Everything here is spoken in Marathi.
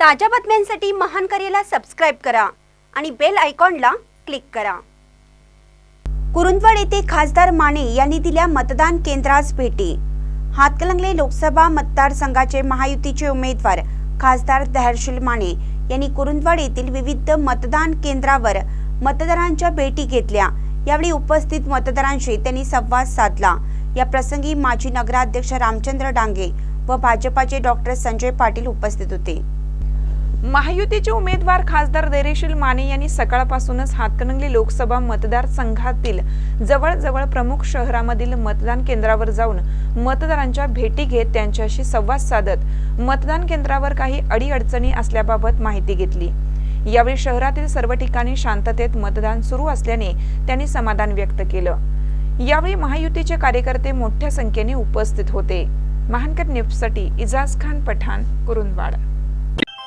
ताज्या बातम्यांसाठी महान करेला सबस्क्राईब करा आणि बेल आयकॉनला क्लिक करा. कुरुंदवाड येथे खासदार माने यांनी दिल्या मतदान केंद्रास भेटी. हातकलंगले लोकसभा मतदारसंघाचे महायुतीचे उमेदवार खासदार धैर्यशील माने यांनी कुरुंदवाड येथील विविध मतदान केंद्रावर मतदारांच्या भेटी घेतल्या. यावेळी उपस्थित मतदारांशी त्यांनी संवाद साधला. या प्रसंगी माजी नगराध्यक्ष रामचंद्र डांगे व भाजपाचे डॉक्टर संजय पाटील उपस्थित होते. महायुतीचे उमेदवार खासदार देरेशील माने यांनी सकाळपासूनच हातकणंगले लोकसभा मतदारसंघातील जवळजवळ प्रमुख शहरामधील मतदान केंद्रावर जाऊन मतदारांच्या भेटी घेत त्यांच्याशी संवाद साधत मतदान केंद्रावर काही अडीअडचणी असल्याबाबत माहिती घेतली. यावेळी शहरातील सर्व ठिकाणी शांततेत मतदान सुरू असल्याने त्यांनी समाधान व्यक्त केलं. यावेळी महायुतीचे कार्यकर्ते मोठ्या संख्येने उपस्थित होते. महानकर न्यूजसाठी इजाज खान पठाण कुरुंदवाडा.